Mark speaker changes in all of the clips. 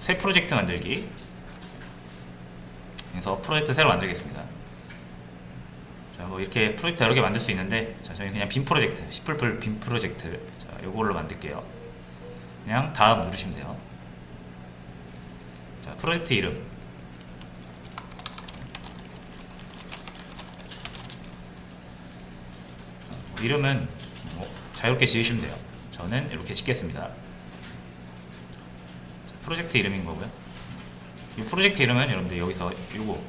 Speaker 1: 새 프로젝트 만들기. 그래서 프로젝트 새로 만들겠습니다. 자, 뭐 이렇게 프로젝트 여러 개 만들 수 있는데, 자, 저희 그냥 빔 프로젝트, 시플플 빔 프로젝트. 자, 요걸로 만들게요. 그냥 다음 누르시면 돼요. 자, 프로젝트 이름. 이름은 뭐 자유롭게 지으시면 돼요. 저는 이렇게 짓겠습니다. 자, 프로젝트 이름인 거고요. 이 프로젝트 이름은 여러분들 여기서 요거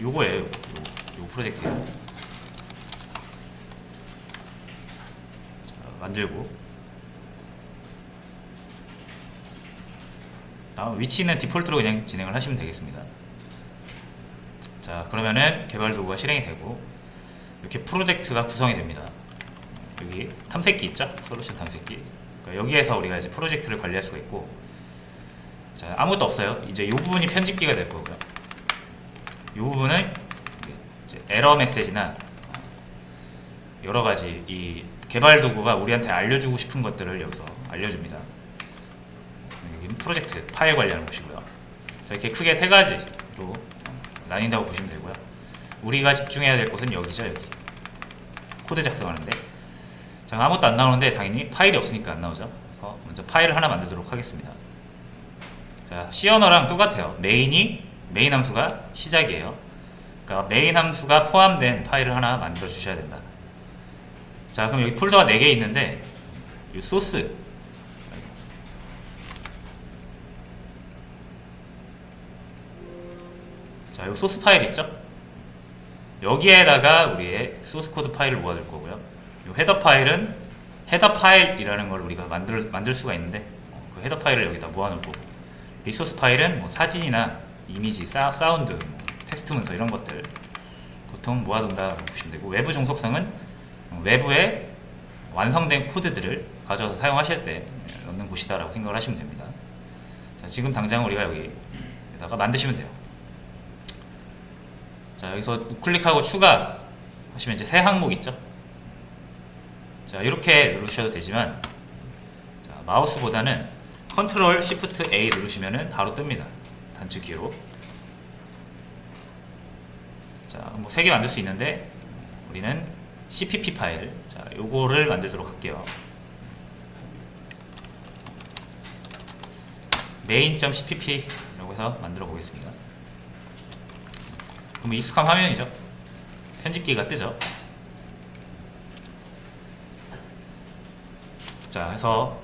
Speaker 1: 요거예요. 요거, 요거, 요거 프로젝트 이름. 자, 만들고 다음 위치는 디폴트로 그냥 진행을 하시면 되겠습니다. 자 그러면은 개발 도구가 실행이 되고 이렇게 프로젝트가 구성이 됩니다. 여기 탐색기 있죠? 솔루션 탐색기. 그러니까 여기에서 우리가 이제 프로젝트를 관리할 수가 있고, 자 아무것도 없어요. 이제 이 부분이 편집기가 될 거고요. 이 부분은 에러 메시지나 여러 가지 이 개발 도구가 우리한테 알려주고 싶은 것들을 여기서 알려줍니다. 여기는 프로젝트 파일 관리하는 곳이고요. 자 이렇게 크게 세 가지로 나뉜다고 보시면 되고요. 우리가 집중해야 될 곳은 여기죠, 여기. 코드 작성하는데. 자, 아무것도 안 나오는데 당연히 파일이 없으니까 안 나오죠. 그래서 먼저 파일을 하나 만들도록 하겠습니다. 자, C 언어랑 똑같아요. 메인이 메인 함수가 시작이에요. 그러니까 메인 함수가 포함된 파일을 하나 만들어 주셔야 된다. 자, 그럼 여기 폴더가 4개 있는데 이 소스 자, 이 소스 파일 있죠? 여기에다가 우리의 소스 코드 파일을 모아둘 거고요. 이 헤더 파일은 헤더 파일이라는 걸 우리가 만들 만들 수가 있는데 어, 그 헤더 파일을 여기다 모아놓을 거고 리소스 파일은 뭐 사진이나 이미지, 사, 사운드, 뭐 텍스트 문서 이런 것들 보통 모아둔다고 보시면 되고 외부 종속성은 어, 외부에 완성된 코드들을 가져와서 사용하실 때 넣는 곳이다라고 생각을 하시면 됩니다. 자, 지금 당장 우리가 여기에다가 만드시면 돼요. 자 여기서 우클릭하고 추가 하시면 이제 새 항목 있죠 자 이렇게 누르셔도 되지만 자, 마우스보다는 컨트롤 시프트 A 누르시면은 바로 뜹니다. 단축키로. 자 뭐 세 개 만들 수 있는데 우리는 CPP 파일. 자 요거를 만들도록 할게요. main.cpp라고 해서 만들어 보겠습니다. 그럼 익숙한 화면이죠. 편집기가 뜨죠. 자, 해서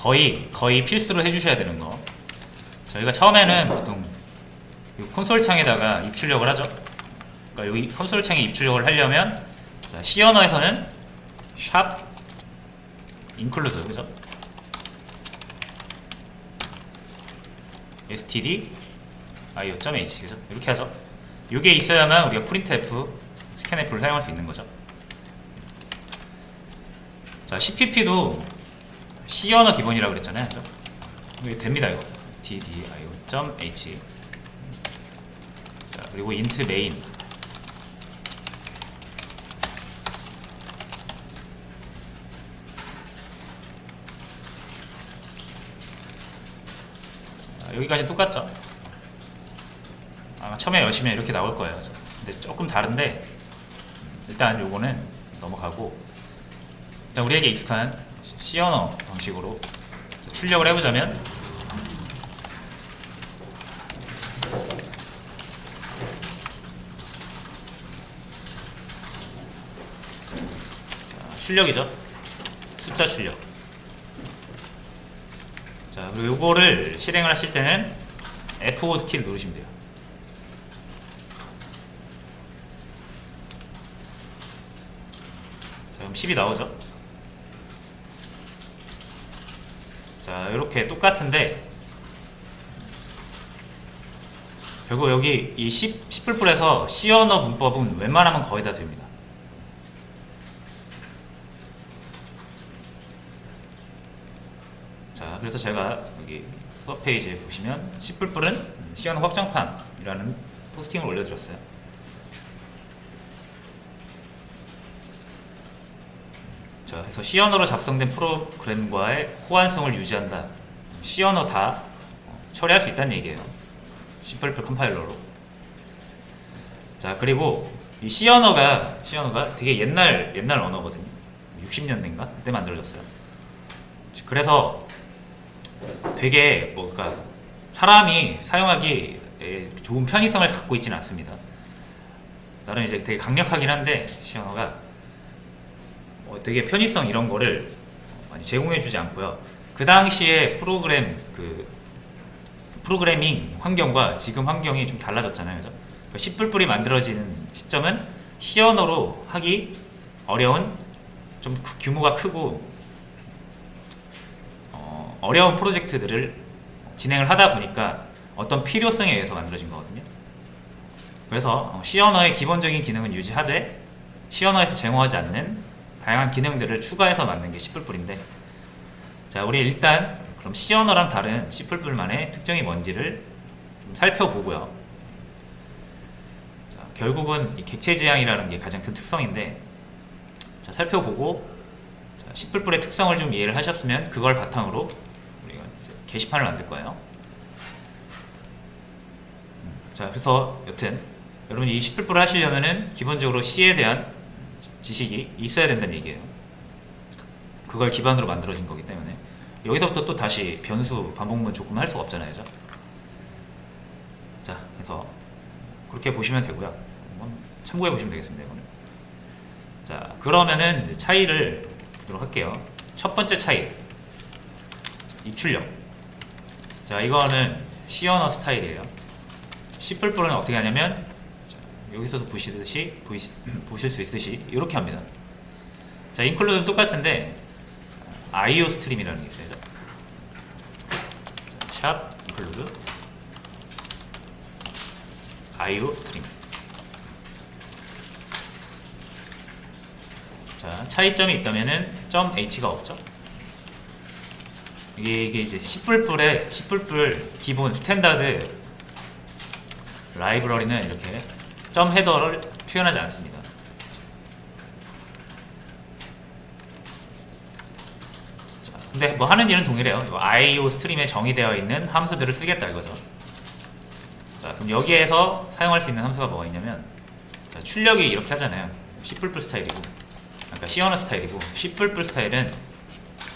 Speaker 1: 거의 거의 필수로 해주셔야 되는 거. 저희가 처음에는 보통 이 콘솔 창에다가 입출력을 하죠. 그러니까 여기 콘솔 창에 입출력을 하려면 자, C 언어에서는 샵 include 그죠? std io.h 그죠? 이렇게 하죠. 이게 있어야만 우리가 printf, scanf를 사용할 수 있는 거죠. 자, cpp도 C 언어 기본이라고 그랬잖아요. 이게 됩니다, 이거. stdio.h 자, 그리고 int main 자, 여기까지 똑같죠? 아마 처음에 여시면 이렇게 나올 거예요. 근데 조금 다른데 일단 요거는 넘어가고 일단 우리에게 익숙한 C 언어 방식으로 출력을 해보자면 자, 출력이죠. 숫자 출력. 자, 그리고 요거를 실행을 하실 때는 F5 키를 누르시면 돼요. 자, 그럼 10이 나오죠? 자, 이렇게 똑같은데 결국 여기 이 10, 10불불에서 C 언어 문법은 웬만하면 거의 다 됩니다. 자, 그래서 제가 여기 수업 페이지에 보시면 10불불은 C 언어 확장판이라는 포스팅을 올려드렸어요. 자, 그래서 C 언어로 작성된 프로그램과의 호환성을 유지한다. C 언어 다 처리할 수 있다는 얘기예요. C++ 컴파일러로. 자, 그리고 이 C 언어가 C 언어가 되게 옛날 옛날 언어거든요. 60년대인가 그때 만들어졌어요. 그래서 되게 뭐가 사람이 사용하기 좋은 편의성을 갖고 있지는 않습니다. 나름 이제 되게 강력하긴 한데 C 언어가 어, 되게 편의성 이런 거를 많이 제공해주지 않고요. 그 당시에 프로그램 그 프로그래밍 환경과 지금 환경이 좀 달라졌잖아요, 그죠? 그 C++이 만들어지는 시점은 C 언어로 하기 어려운 좀그 규모가 크고 어, 어려운 프로젝트들을 진행을 하다 보니까 어떤 필요성에 의해서 만들어진 거거든요. 그래서 어, C 언어의 기본적인 기능은 유지하되 C 언어에서 제공하지 않는 다양한 기능들을 추가해서 만든 게 C++인데 자 우리 일단 그럼 C 언어랑 다른 C++만의 특징이 뭔지를 좀 살펴보고요. 자, 결국은 이 객체 지향이라는 게 가장 큰 특성인데 자, 살펴보고 자, C++의 특성을 좀 이해를 하셨으면 그걸 바탕으로 우리가 게시판을 만들 거예요. 음, 자 그래서 여튼 여러분이 이 C++를 하시려면은 기본적으로 C에 대한 지- 지식이 있어야 된다는 얘기예요. 그걸 기반으로 만들어진 거기 때문에 여기서부터 또 다시 변수 반복문 조금 할 수가 없잖아요? 자, 그래서 그렇게 보시면 되고요. 참고해 보시면 되겠습니다, 이거는. 자, 그러면은 차이를 보도록 할게요. 첫 번째 차이, 입출력. 자, 이거는 언어 스타일이에요. C++는 어떻게 하냐면 자, 여기서도 보시듯이 보이시, 보실 수 있듯이 이렇게 합니다. 자, 인클루드는 똑같은데 자, IO 스트림이라는 게 있어요. 자, 샵 인클루드 IO 스트림. 자, 차이점이 있다면은 .h가 없죠. 이게 이제 C++의 C++ 기본 스탠다드 라이브러리는 이렇게 점 헤더를 표현하지 않습니다. 자, 근데 뭐 하는 일은 동일해요. 이거 IO 스트림에 정의되어 있는 함수들을 쓰겠다 이거죠. 자, 그럼 여기에서 사용할 수 있는 함수가 뭐가 있냐면 자, 출력이 이렇게 하잖아요. C++ 스타일이고, 그러니까 C 언어 스타일이고, C++ 스타일은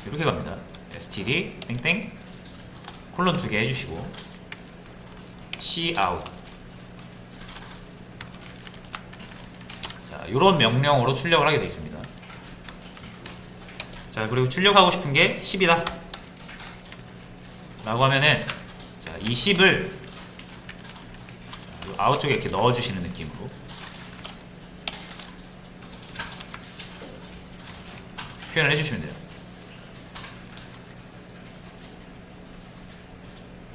Speaker 1: 이렇게 갑니다. std 땡땡 콜론 두 개 해주시고 C 자, 이런 명령으로 출력을 하게 되어 있습니다. 자, 그리고 출력하고 싶은 게 10이다. 라고 하면은 자, 이 10을 자, 요 아웃 쪽에 이렇게 넣어 주시는 느낌으로 표현을 해 주시면 돼요.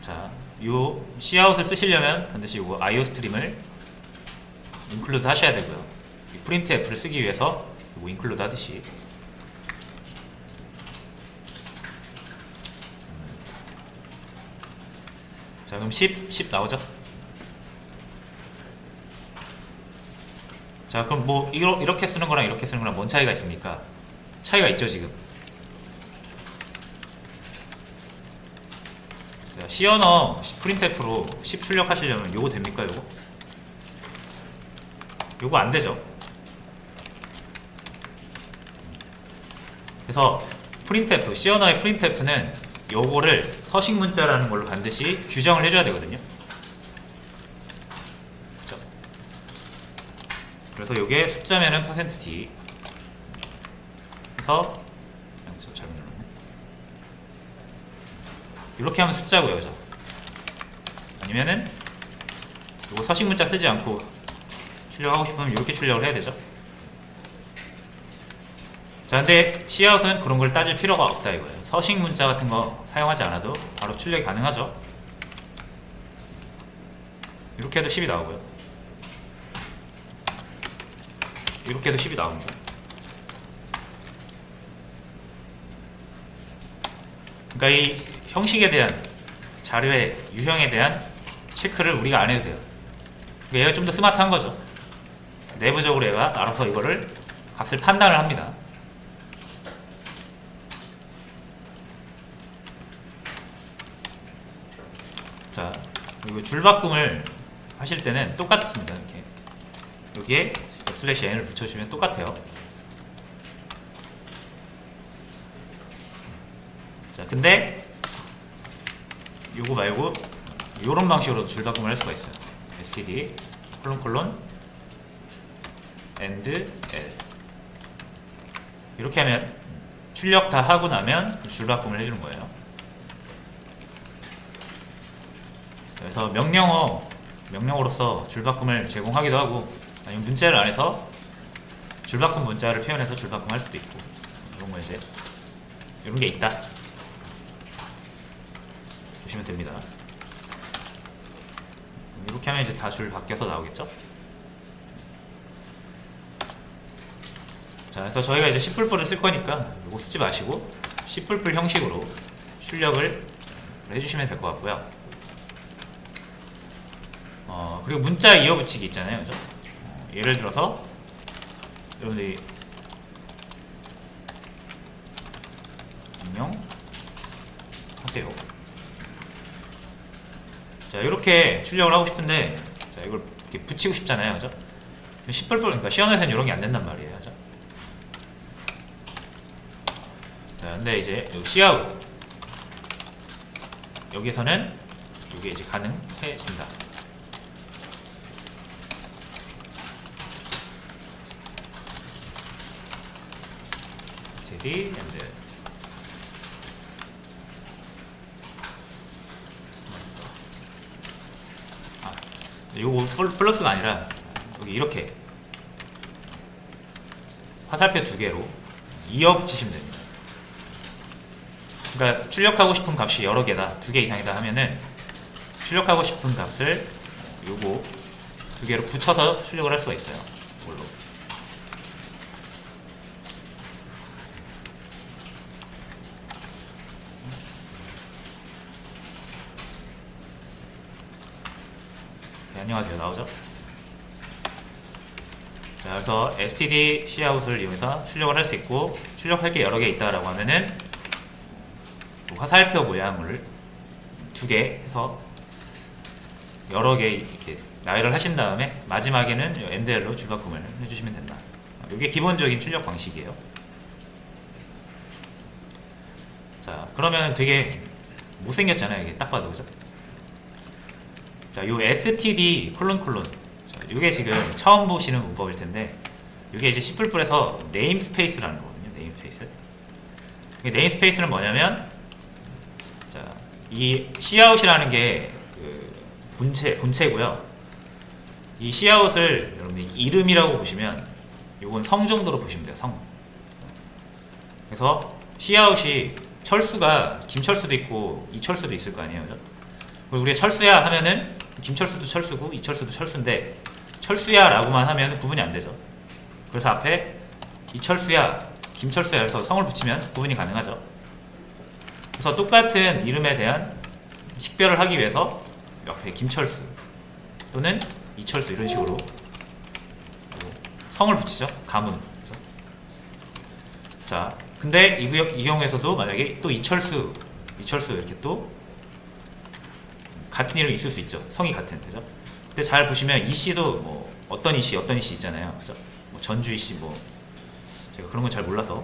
Speaker 1: 자, 요 Cout을 쓰시려면 반드시 요 IO 스트림을 인클루드 하셔야 되고요. 이 프린트 F를 쓰기 위해서 이거 인클루드 하듯이 자 그럼 10, 10 나오죠? 자 그럼 뭐 이러, 이렇게 쓰는 거랑 이렇게 쓰는 거랑 뭔 차이가 있습니까? 차이가 있죠 지금 자, C 언어 프린트F로 10 출력하시려면 요거 됩니까 요거? 요거 안 되죠. 그래서 프린트F, C 언어의 프린트F는 요거를 서식 문자라는 걸로 반드시 규정을 해줘야 되거든요. 그렇죠? 그래서 요게 숫자면은 %d 그래서 여기서 잘못 눌렀네. 이렇게 하면 숫자고요, 그죠? 아니면은 요거 서식 문자 쓰지 않고 출력하고 싶으면 이렇게 출력을 해야 되죠. 자, 근데 Cout은 그런 걸 따질 필요가 없다 이거예요. 서식 문자 같은 거 사용하지 않아도 바로 출력이 가능하죠. 이렇게 해도 10이 나오고요. 이렇게 해도 10이 나옵니다. 그러니까 이 형식에 대한 자료의 유형에 대한 체크를 우리가 안 해도 돼요. 그러니까 얘가 좀 더 스마트한 거죠. 내부적으로 얘가 알아서 이거를 값을 판단을 합니다. 자 그리고 줄바꿈을 하실 때는 똑같습니다. 이렇게 여기에 슬래시 n을 붙여주면 똑같아요. 자 근데 요거 말고 요런 방식으로 줄바꿈을 할 수가 있어요. std 콜론 콜론 and l 이렇게 하면 출력 다 하고 나면 줄바꿈을 해주는 거예요. 그래서 명령어 명령어로서 줄바꿈을 제공하기도 하고 아니면 문자를 안에서 줄바꿈 문자를 표현해서 줄바꿈 할 수도 있고 이런 거 이제 이런 게 있다 보시면 됩니다. 이렇게 하면 이제 다 줄 바뀌어서 나오겠죠? 자, 그래서 저희가 이제 10풀풀을 쓸 거니까 이거 쓰지 마시고 10풀풀 형식으로 출력을 해주시면 될 것 같고요. 어, 그리고 문자 이어붙이기 있잖아요. 그죠? 어, 예를 들어서 여러분들이 안녕 하세요. 자, 이렇게 출력을 하고 싶은데 자, 이걸 이렇게 붙이고 싶잖아요. 그죠? 10불불 그러니까 시연에서는 이런 게 안 된단 말이에요. 그죠? 자, 근데 이제 요 시아웃 여기에서는 이게 이제 가능해진다. 스테디 앤드 아, 요거 플- 플러스가 아니라 여기 이렇게 화살표 두 개로 이어 붙이시면 됩니다. 그러니까 출력하고 싶은 값이 여러 개다, 두 개 이상이다 하면은 출력하고 싶은 값을 요거 두 개로 붙여서 출력을 할 수가 있어요. 이걸로. 네, 안녕하세요. 나오죠? 자, 그래서 std cout을 이용해서 출력을 할 수 있고 출력할 게 여러 개 있다라고 하면은 그 화살표 모양을 두 개 해서 여러 개 이렇게 나열을 하신 다음에 마지막에는 엔드엘로 줄바꿈을 해주시면 된다. 이게 기본적인 출력 방식이에요. 자, 그러면 되게 못생겼잖아요. 이게 딱 봐도 그죠? 자, 요 std 콜론 콜론. 자, 요게 지금 처음 보시는 문법일 텐데, 요게 이제 C++에서 네임스페이스라는 거거든요. 네임스페이스. 이게 네임스페이스는 뭐냐면, 자, 이 cout이라는 게그 본체 본체고요. 이 cout을 여러분들 이름이라고 보시면, 요건 성 정도로 보시면 돼요. 성. 그래서 cout이 철수가 김철수도 있고 이철수도 있을 거 아니에요. 그죠? 우리가 철수야 하면은 김철수도 철수고 이철수도 철수인데 철수야 라고만 하면 구분이 안 되죠. 그래서 앞에 이철수야, 김철수야 해서 성을 붙이면 구분이 가능하죠. 그래서 똑같은 이름에 대한 식별을 하기 위해서 옆에 김철수 또는 이철수 이런 식으로 성을 붙이죠. 가문. 자, 근데 이, 구- 이 경우에서도 만약에 또 이철수, 이철수 이렇게 또 같은 이름이 있을 수 있죠. 성이 같은 그죠? 근데 잘 보시면 이 씨도 뭐 어떤 이 씨 어떤 이 씨 있잖아요. 그죠? 뭐 전주 이 씨 뭐 제가 그런 건 잘 몰라서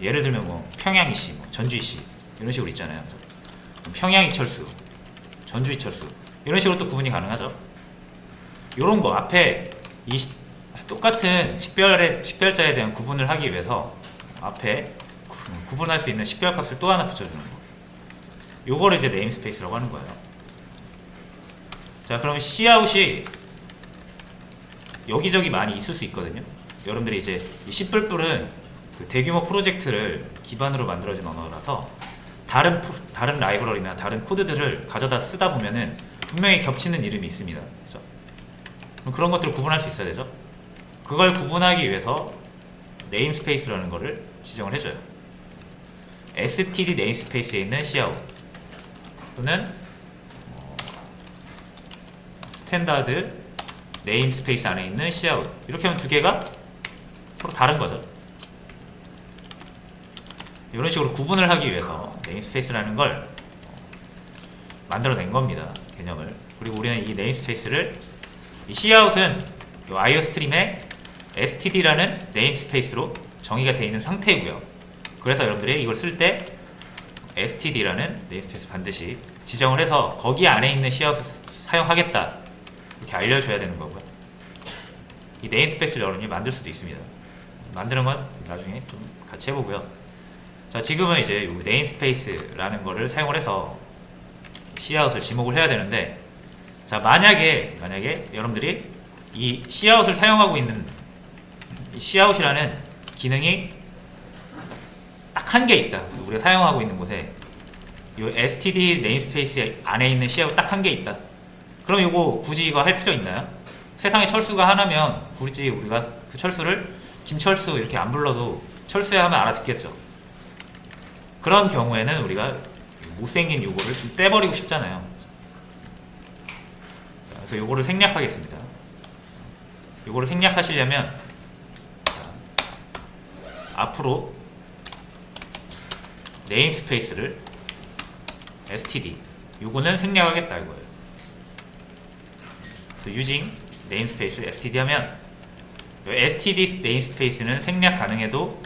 Speaker 1: 예를 들면 뭐 평양 이 씨, 뭐 전주 이 씨 이런 식으로 있잖아요. 그죠? 평양 이철수, 전주 이철수 이런 식으로 또 구분이 가능하죠. 이런 거 앞에 이 시- 똑같은 식별의 식별자에 대한 구분을 하기 위해서 앞에 구- 구분할 수 있는 식별 값을 또 하나 붙여주는 거. 요거를 이제 네임스페이스라고 하는 거예요. 자, 그러면 Cout이 여기저기 많이 있을 수 있거든요. 여러분들이 이제 이 C++은 그 대규모 프로젝트를 기반으로 만들어진 언어라서 다른 프- 다른 라이브러리나 다른 코드들을 가져다 쓰다 보면은 분명히 겹치는 이름이 있습니다. 그럼 그런 것들을 구분할 수 있어야 되죠. 그걸 구분하기 위해서 네임스페이스라는 거를 지정을 해줘요. std 네임스페이스에 있는 cout 또는 어, 스탠다드 네임스페이스 안에 있는 cout 이렇게 하면 두 개가 서로 다른 거죠. 이런 식으로 구분을 하기 위해서 네임스페이스라는 걸 만들어낸 겁니다. 개념을. 그리고 우리는 이 네임스페이스를 이 Cout은 이 IO 스트림에 std라는 네임스페이스로 정의가 되어 있는 상태이고요. 그래서 여러분들이 이걸 쓸 때 std라는 네임스페이스 반드시 지정을 해서 거기 안에 있는 Cout을 사용하겠다 이렇게 알려줘야 되는 거고요. 이 네임스페이스를 여러분이 만들 수도 있습니다. 만드는 건 나중에 좀 같이 해보고요. 자 지금은 이제 요 네임스페이스라는 거를 사용을 해서 Cout을 지목을 해야 되는데 자 만약에 만약에 여러분들이 이 Cout을 사용하고 있는 이 Cout이라는 기능이 딱 한 개 있다. 우리가 사용하고 있는 곳에 이 std 네임스페이스 안에 있는 Cout 딱한 개 있다. 그럼 이거 굳이 이거 할 필요 있나요? 세상에 철수가 하나면 굳이 우리가 그 철수를 김철수 이렇게 안 불러도 철수야 하면 알아듣겠죠. 그런 경우에는 우리가 못생긴 요거를 좀 떼버리고 싶잖아요. 자, 그래서 요거를 생략하겠습니다. 요거를 생략하시려면 자, 앞으로 네임스페이스를 std 요거는 생략하겠다 이거예요. Using 네임스페이스 std 하면 요 std 네임스페이스는 생략 가능해도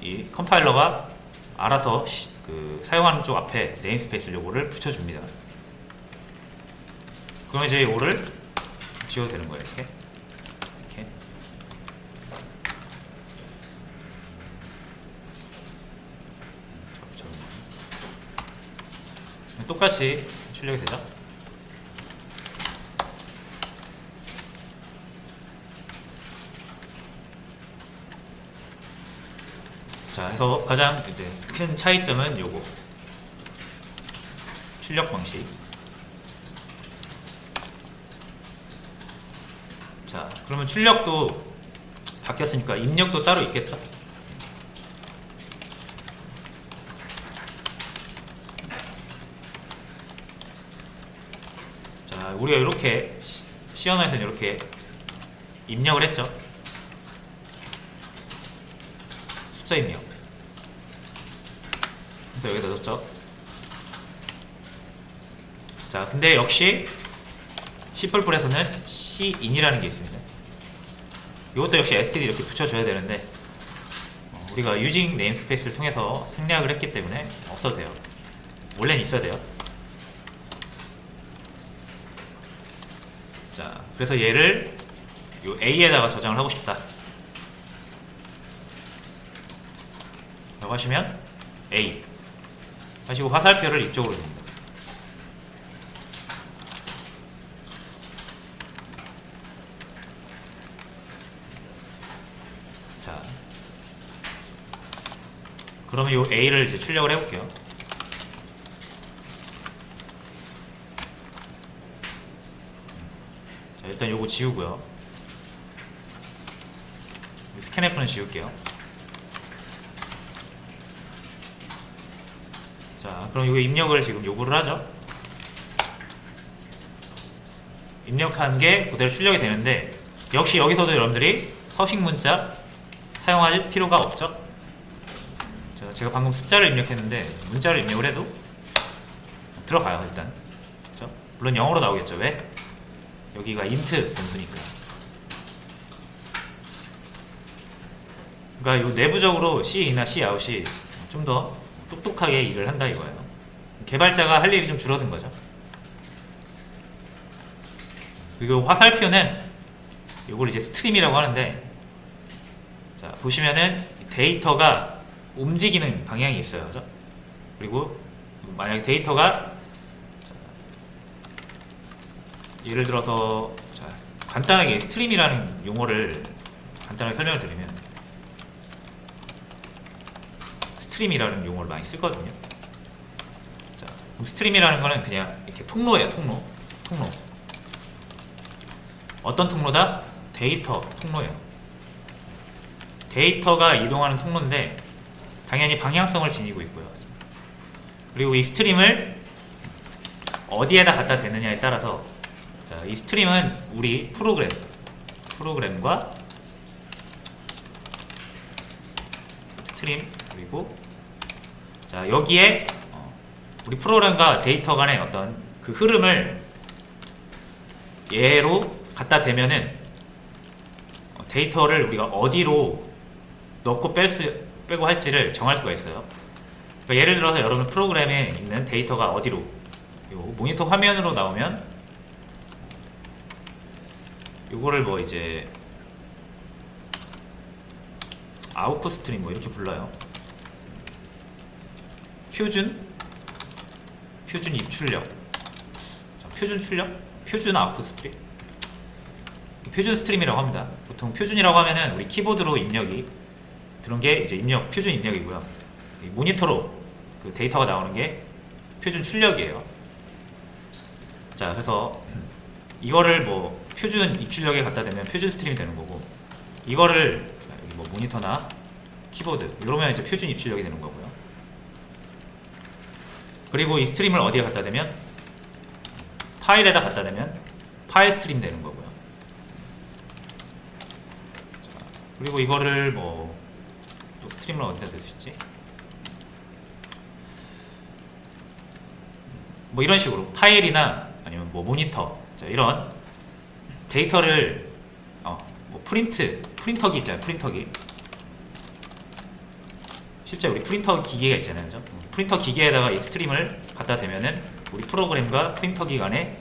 Speaker 1: 이 컴파일러가 알아서 시- 그 사용하는 쪽 앞에 네임스페이스 요거를 붙여줍니다. 그럼 이제 요거를 지워도 되는 거예요. 이렇게 이렇게. 똑같이 출력이 되죠? 자, 해서 가장 이제 큰 차이점은 요거 출력 방식. 자, 그러면 출력도 바뀌었으니까 입력도 따로 있겠죠? 자, 우리가 이렇게 시- 시연화에서는 이렇게 입력을 했죠. 숫자 입력. 그래서 여기다 넣었죠. 자, 근데 역시 C++에서는 Cin이라는 게 있습니다. 이것도 역시 std 이렇게 붙여줘야 되는데 어, 우리가 using namespace를 통해서 생략을 했기 때문에 없어도 돼요. 원래는 있어야 돼요. 자, 그래서 얘를 요 A에다가 저장을 하고 싶다. 라고 하시면 A 하시고 화살표를 이쪽으로 줍니다. 자, 그러면 이 A를 이제 출력을 해볼게요. 자, 일단 요거 지우고요. 스캔F는 지울게요. 자, 그럼 이거 입력을 지금 요구를 하죠. 입력한 게 그대로 출력이 되는데 역시 여기서도 여러분들이 서식 문자 사용할 필요가 없죠. 자, 제가 방금 숫자를 입력했는데 문자를 입력을 해도 들어가요 일단. 그렇죠? 물론 영어로 나오겠죠. 왜? 여기가 인트 변수니까. 그러니까 요 내부적으로 C이나 Cout이 좀 더 똑똑하게 일을 한다 이거예요. 개발자가 할 일이 좀 줄어든 거죠. 그리고 화살표는 이걸 이제 스트림이라고 하는데 자 보시면은 데이터가 움직이는 방향이 있어요, 그죠? 그리고 만약 데이터가 자, 예를 들어서 자, 간단하게 스트림이라는 용어를 간단하게 설명을 드리면 스트림이라는 용어를 많이 쓰거든요. 자, 그럼 스트림이라는 거는 그냥 이렇게 통로예요, 통로. 통로. 어떤 통로다? 데이터 통로예요. 데이터가 이동하는 통로인데 당연히 방향성을 지니고 있고요. 그리고 이 스트림을 어디에다 갖다 대느냐에 따라서 자, 이 스트림은 우리 프로그램 프로그램과 스트림 그리고 자 여기에 어, 우리 프로그램과 데이터 간의 어떤 그 흐름을 얘로 갖다 대면은 어, 데이터를 우리가 어디로 넣고 뺄 수, 빼고 할지를 정할 수가 있어요. 그러니까 예를 들어서 여러분 프로그램에 있는 데이터가 어디로 요 모니터 화면으로 나오면 요거를 뭐 이제 아웃풋 스트림 뭐 이렇게 불러요. 표준 표준 입출력 자, 표준 출력 표준 아웃풋 스트림 표준 스트림이라고 합니다. 보통 표준이라고 하면은 우리 키보드로 입력이 그런 게 이제 입력 표준 입력이고요. 이 모니터로 그 데이터가 나오는 게 표준 출력이에요. 자, 그래서 이거를 뭐 표준 입출력에 갖다 대면 표준 스트림이 되는 거고 이거를 뭐 모니터나 키보드 이러면 이제 표준 입출력이 되는 거고요. 그리고 이 스트림을 어디에 갖다 대면 파일에다 갖다 대면 파일 스트림 되는 거고요. 자, 그리고 이거를 뭐또 스트림을 어디다 댈 수 있지? 뭐 이런 식으로 파일이나 아니면 뭐 모니터 자, 이런 데이터를 어, 뭐 프린트 프린터기 있잖아요 프린터기 실제 우리 프린터 기계가 있잖아요 그죠? 프린터 기계에다가 이 스트림을 갖다 대면은 우리 프로그램과 프린터 기 간의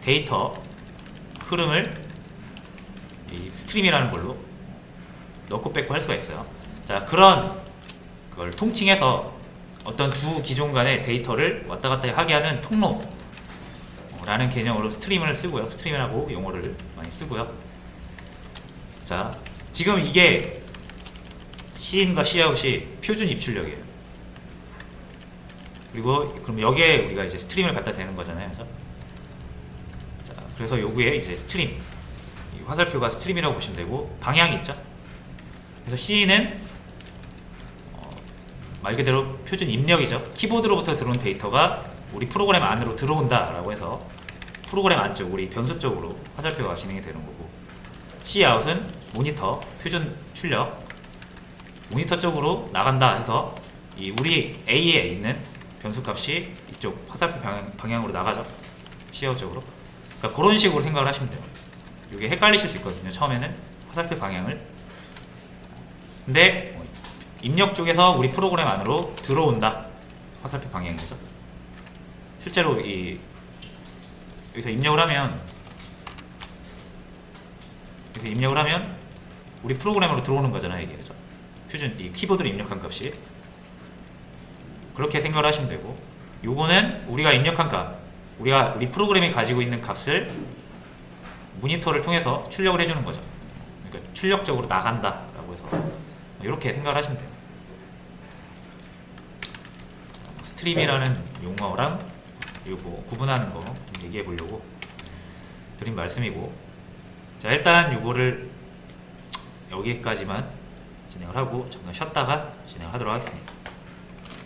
Speaker 1: 데이터 흐름을 이 스트림이라는 걸로 넣고 뺏고 할 수가 있어요 자 그런 그걸 통칭해서 어떤 두 기종 간의 데이터를 왔다 갔다 하게 하는 통로 라는 개념으로 스트림을 쓰고요. 스트림이라고 용어를 많이 쓰고요. 자, 지금 이게 시인과 시아웃이 표준 입출력이에요. 그리고 그럼 여기에 우리가 이제 스트림을 갖다 대는 거잖아요. 그죠? 자, 그래서 요구에 이제 스트림 이 화살표가 스트림이라고 보시면 되고 방향이 있죠. 그래서 C는 어, 말 그대로 표준 입력이죠. 키보드로부터 들어온 데이터가 우리 프로그램 안으로 들어온다라고 해서 프로그램 안쪽 우리 변수 쪽으로 화살표가 진행이 되는 거고 Cout은 모니터 표준 출력 모니터 쪽으로 나간다 해서 이 우리 A에 있는 변수 값이 이쪽 화살표 방향, 방향으로 나가죠. Cout 쪽으로. 그러니까 그런 식으로 생각을 하시면 돼요. 이게 헷갈리실 수 있거든요 처음에는. 화살표 방향을. 근데 입력 쪽에서 우리 프로그램 안으로 들어온다. 화살표 방향이죠 실제로 이 여기서 입력을 하면 이렇게 입력을 하면 우리 프로그램으로 들어오는 거잖아요 이게. 그죠? 표준 이 키보드로 입력한 값이 그렇게 생각을 하시면 되고 요거는 우리가 입력한 값 우리가 우리 프로그램이 가지고 있는 값을 모니터를 통해서 출력을 해주는 거죠 그러니까 출력적으로 나간다 라고 해서 이렇게 생각을 하시면 돼요 스트림이라는 용어랑 이거 뭐 구분하는 거좀 얘기해 보려고 드린 말씀이고 자 일단 요거를 여기까지만 진행을 하고 잠깐 쉬었다가 진행하도록 하겠습니다.